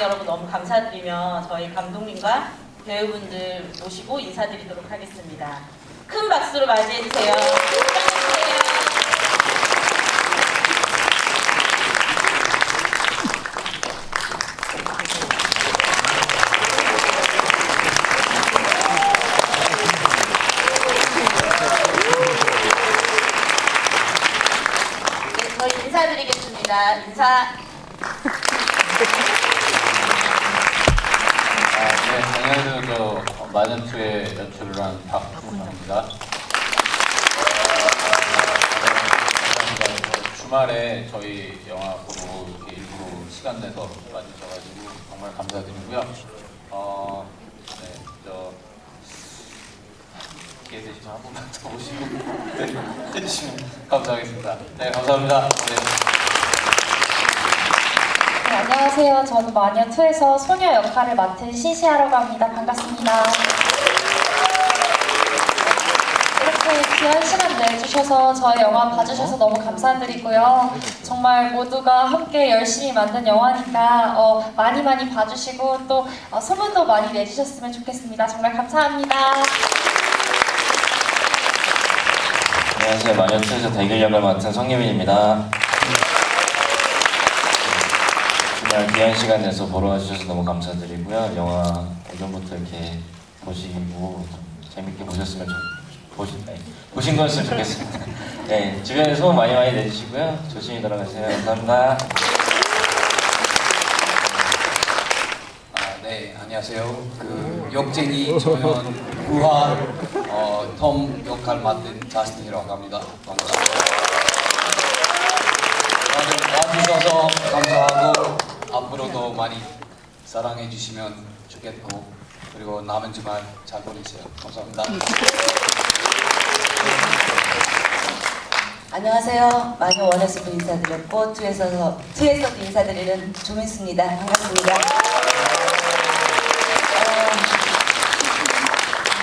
여러분 너무 감사드리며 저희 감독님과 배우분들 모시고 인사드리도록 하겠습니다. 큰 박수로 맞이해 주세요. 네, 저희 인사드리겠습니다. 인사. 아, 네, 안녕하세요. 저 마전투에 연출을 한. 감사합니다. 주말에 저희 영화 보러 이렇게 일부러 시간 내서 와주셔가지고 정말 감사드리고요. 어, 네, 저 기회 되시면 한 번만 더 오시고 네, 해주시면 감사하겠습니다. 네, 감사합니다. 네. 네, 안녕하세요. 저는 마녀2에서 소녀 역할을 맡은 신시아라고 합니다. 반갑습니다. 이렇게 귀한 시간 내주셔서 저희 영화 봐주셔서 너무 감사드리고요. 정말 모두가 함께 열심히 만든 영화니까 어, 많이 많이 봐주시고 또 어, 소문도 많이 내주셨으면 좋겠습니다. 정말 감사합니다. 안녕하세요. 마녀투에서 대결 역을 맡은 성예민입니다. 정말 귀한 시간 내서 보러 와주셔서 너무 감사드리고요. 영화 오전부터 이렇게 보시고 좀 재밌게 보셨으면 좋 보신 아니, 보신 거였으면 좋겠습니다. 네, 주변에 소문 많이 많이 내주시고요. 조심히 돌아가세요. 감사합니다. 아, 네, 안녕하세요. 그 역쟁이 조연 부하 어, 톰 역할 맡은 자스틴이라고 합니다. 반갑습니다. 다들 와주셔서 감사하고 앞으로도 많이 사랑해 주시면 좋겠고 그리고 남은 주말 잘 보내세요. 감사합니다. 안녕하세요. 마녀 원에서도 인사드렸고 투에서 투에서도 인사드리는 조민수입니다. 반갑습니다. 어,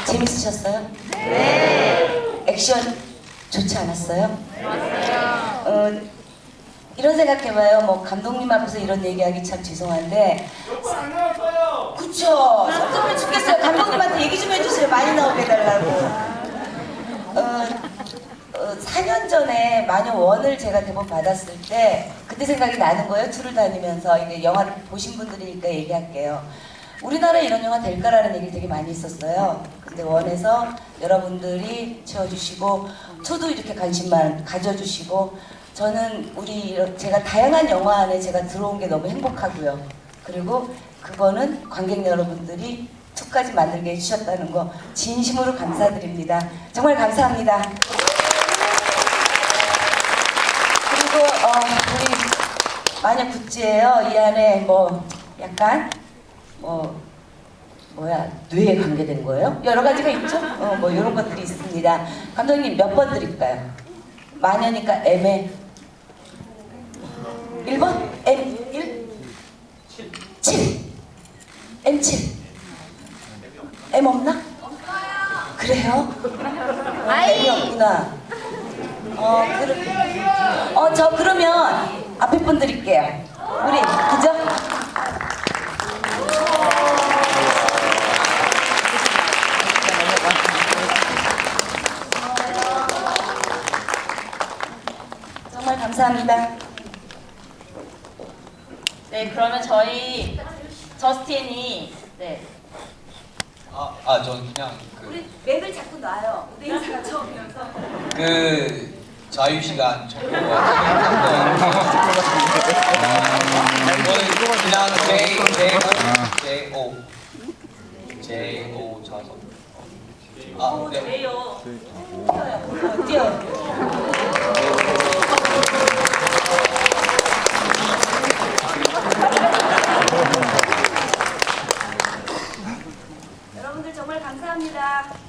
재밌으셨어요? 네. 액션 좋지 않았어요? 어, 이런 생각해봐요. 뭐 감독님 앞에서 이런 얘기하기 참 죄송한데. 그쵸. 섭섭해 죽겠어요. 감독님한테 얘기 좀 해주세요. 많이 나오게 해달라고. 어, 어, 4년 전에 마녀 원을 제가 대본 받았을 때 그때 생각이 나는 거예요. 툴을 다니면서 이게 영화를 보신 분들이니까 얘기할게요. 우리나라에 이런 영화 될까라는 얘기를 되게 많이 있었어요. 근데 원에서 여러분들이 채워주시고 저도 이렇게 관심만 가져주시고 저는 우리 제가 다양한 영화 안에 제가 들어온 게 너무 행복하고요. 그리고 그거는 관객 여러분들이 투까지 만들게 해주셨다는 거 진심으로 감사드립니다. 정말 감사합니다. 그리고 어, 우리 마녀 굿즈예요. 이 안에 뭐 약간 뭐 뭐야 뇌에 관계된 거예요? 여러 가지가 있죠. 어, 뭐 이런 것들이 있습니다. 감독님 몇 번 드릴까요? 마녀니까 M에 1번 M1 7 M7 M 없나? 그래요? M이 없구나. 어, 그럼, 어, 저 그러면 앞에 분 드릴게요. 우리, 그죠? 정말 감사합니다. 네, 그러면 저희 저스틴이 네, 아, 아, 전 그냥 그, 맥을 자꾸 놔요. 무대 인사가 처음이어서. 그 자유 시간 정도 저는 그냥 J J J O J O 자석. 아, 네. 왜요? 뛰어. 你的